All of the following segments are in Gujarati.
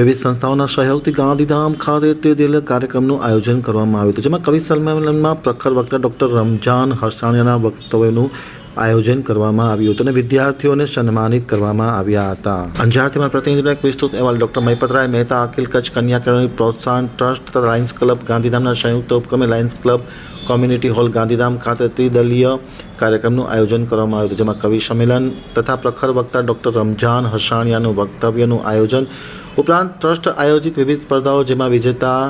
વિવિધ સંસ્થાઓના સહયોગથી ગાંધીધામ ખાતે તે દિલ કાર્યક્રમનું આયોજન કરવામાં આવ્યું હતું, જેમાં કવિ સંમેલનમાં પ્રખર વક્તા ડૉક્ટર રમજાન હસાણિયાના વક્તવ્યનું આયોજન કરવામાં આવ્યું હતું અને વિદ્યાર્થીઓને સન્માનિત કરવામાં આવ્યા હતા. અંજારથીમાં પ્રતિનિધિનો એક વિસ્તૃત અહેવાલ, ડૉક્ટર મહિપતરાય મહેતા, અખિલ કચ્છ કન્યા કેળવણી પ્રોત્સાહન ટ્રસ્ટ તથા લાયન્સ ક્લબ ગાંધીધામના સંયુક્ત ઉપક્રમે Lions club community hall Gandhidham ખાતે ત્રિદલીય કાર્યક્રમનું આયોજન કરવામાં આવ્યું હતું, જેમાં કવિ સંમેલન તથા પ્રખર વક્તા ડૉક્ટર રમજાન હસાણિયાનું વક્તવ્યનું આયોજન ઉપરાંત ટ્રસ્ટ આયોજિત વિવિધ સ્પર્ધાઓ જેમાં વિજેતા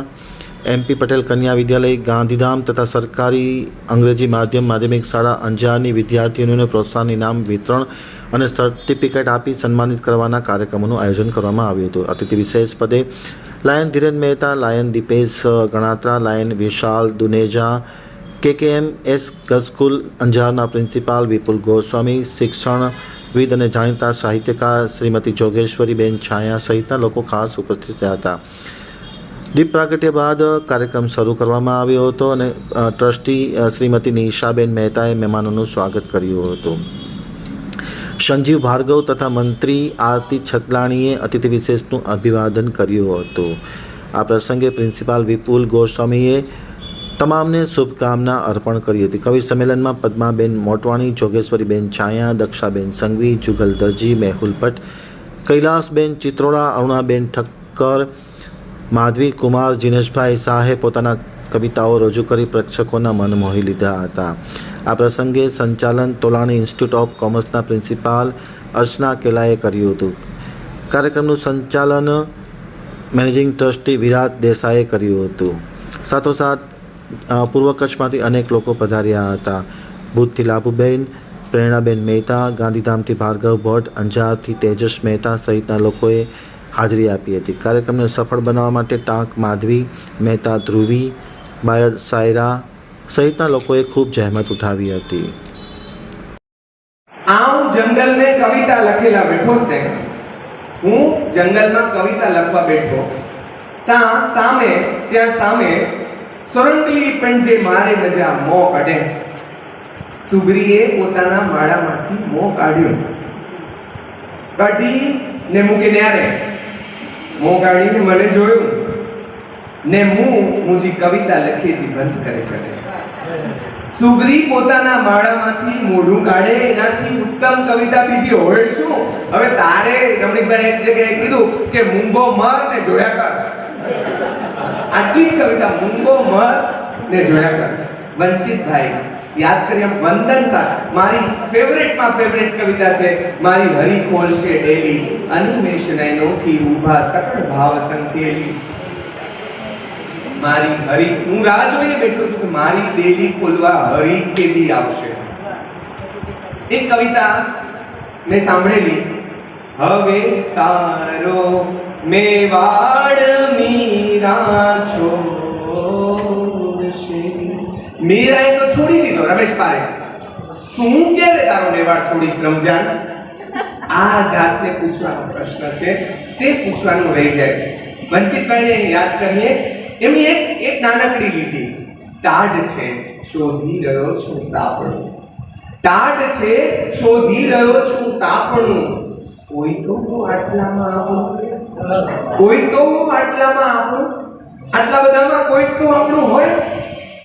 એમપી પટેલ કન્યા વિદ્યાલય, ગાંધીધામ તથા સરકારી અંગ્રેજી માધ્યમ, માધ્યમિક શાળા, અંજારની વિદ્યાર્થીઓને પ્રોત્સાહન ઇનામ વિતરણ અને સર્ટિફિકેટ આપી સન્માનિત કરવાના કાર્યક્રમોનું આયોજન કરવામાં આવ્યું હતું. અતિથિ વિશેષ પદે lion Dhiren Mehta, lion Dipesh Ganatra, lion Vishal Duneja, KKM S school અંજારના પ્રિન્સિપાલ વિપુલ ગોસ્વામી શિક્ષણવિદ અને જાણીતા સાહિત્યકાર શ્રીમતી જોગેશ્વરીબેન છાયા સહિતના લોકો ખાસ ઉપસ્થિત રહ્યા હતા. દીપ પ્રાગટ્ય બાદ કાર્યક્રમ શરૂ કરવામાં આવ્યો હતો અને ટ્રસ્ટી શ્રીમતી નિશાબેન મહેતાએ મહેમાનોનું સ્વાગત કર્યું હતું. સંજીવ ભાર્ગવ તથા મંત્રી આરતી છતલાણીએ અતિથિ વિશેષનું અભિવાદન કર્યું હતું. આ પ્રસંગે પ્રિન્સિપાલ વિપુલ ગોસ્વામીએ તમામને શુભકામના અર્પણ કરી હતી. કવિ સંમેલનમાં પદ્માબેન મોટવાણી, જોગેશ્વરીબેન છાયા, દક્ષાબેન સંઘવી, જુગલ દરજી, મેહુલ ભટ્ટ, કૈલાસબેન ચિત્રોડા, અરુણાબેન ઠક્કર, માધવી કુમાર, જીનેશભાઈ શાહે પોતાના કવિતાઓ રજૂ કરી પ્રેક્ષકોના મન મોહી લીધા હતા. આ પ્રસંગે સંચાલન તોલાણી ઇન્સ્ટિટ્યૂટ ઓફ કોમર્સના પ્રિન્સિપાલ અર્ચના કેલાએ કર્યું હતું. કાર્યક્રમનું સંચાલન મેનેજિંગ ટ્રસ્ટી વિરાટ દેસાઈએ કર્યું હતું. સાથોસાથ પૂર્વ કચ્છમાંથી અનેક લોકો પધાર્યા હતા. ભૂતથી લાભુબેન, પ્રેરણાબેન મહેતા, ગાંધીધામથી ભાર્ગવ ભટ્ટ, અંજારથી તેજસ મહેતા સહિતના લોકોએ હાજરી આપી હતી. કાર્યક્રમને સફળ બનાવવા માટે ટાંક માધવી, મહેતા ધ્રુવી, બાયડ સાયરા સહિતના લોકોએ ખૂબ જહેમત ઉઠાવી હતી. में કવિતા લખેલા બેઠો છે. હું જંગલમાં કવિતા લખવા બેઠો. ત્યાં સામે ત્યાં સામે સોરંગલી પણ જે મારે મજા મો કાઢે. સુગ્રીએ પોતાના માળામાંથી મો કાઢ્યો. કાઢી ને મૂકી ન્યારે મો કાઢીને મને જોયું. ને હું મુજી કવિતા લખેજી બંધ કરે છે. સુગ્રી પોતાના માળામાંથી મોઢું કાઢે, એનાથી ઉત્તમ કવિતા બીજી હોય શું? હવે તારે રમણીકભાઈ એક જગ્યાએ કીધું કે મૂંગો મર ને જોયા કર. આટલી જ કવિતા મૂંગો મર ને જોયા કર. વંચિતભાઈ, યાદ કરીએ વંદન સા મારી ફેવરેટમાં ફેવરેટ કવિતા છે, મારી હરી ખોલશે ડેલી? અનિમેશ નયનોથી ઊભા સકળ ભાવ સંકેલી. મારી હરી, હું રાહ જોઈને બેઠો છું કે મારી ડેલી ખોલવા હરી કેદી આવશે? એક કવિતા મેં સાંભળેલી. હવે તારો મેવાડ મીરા છોડશે મીરાએ તો છોડી દીધો રમેશ પારેખ તું ક્યારે તારો મેવાડ છોડીશ, રમજાન? આ જાતને પૂછવાનો પ્રશ્ન છે. તે પૂછવાનું રહી જાય છે. વંચિતભાઈને યાદ કરીએ, એમની એક એક નાનકડી લીટી. ટાઢ છે, શોધી રહ્યો છું તાપણું. ટાઢ છે, શોધી રહ્યો છું તાપણું. કોઈ તો હું આટલામાં આપણું કોઈ તો હું આટલામાં આપણું આટલા બધામાં કોઈ તો આપણું હોય?